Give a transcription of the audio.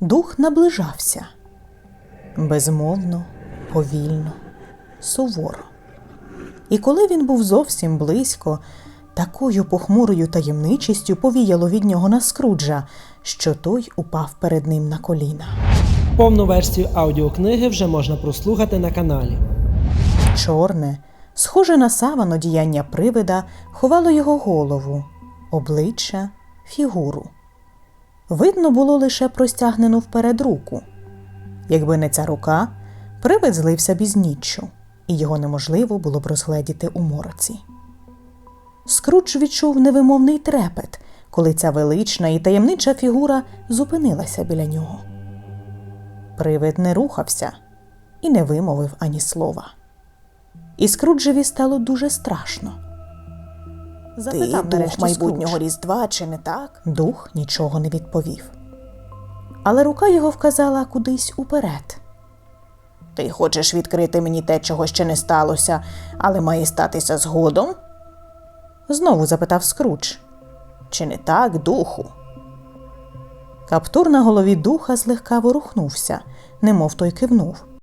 Дух наближався безмовно, повільно, суворо. І коли він був зовсім близько, такою похмурою таємничістю повіяло від нього на скруджа, що той упав перед ним на коліна. Повну версію аудіокниги вже можна прослухати на каналі. Чорне, схоже на саван одіяння привида, ховало його голову, обличчя, фігуру. Видно було лише простягнену вперед руку. Якби не ця рука, привид злився б із ніччю, і його неможливо було б розгледіти у мороці. Скрудж відчув невимовний трепет, коли ця велична і таємнича фігура зупинилася біля нього. Привид не рухався і не вимовив ані слова. І Скруджеві стало дуже страшно. Запитав дух майбутнього Скрудж. Різдва, чи не так? Дух нічого не відповів. Але рука його вказала кудись уперед. Ти хочеш відкрити мені те, чого ще не сталося, але має статися згодом? Знову запитав Скрудж. Чи не так, духу? Каптур на голові духа злегка ворухнувся, немов той кивнув.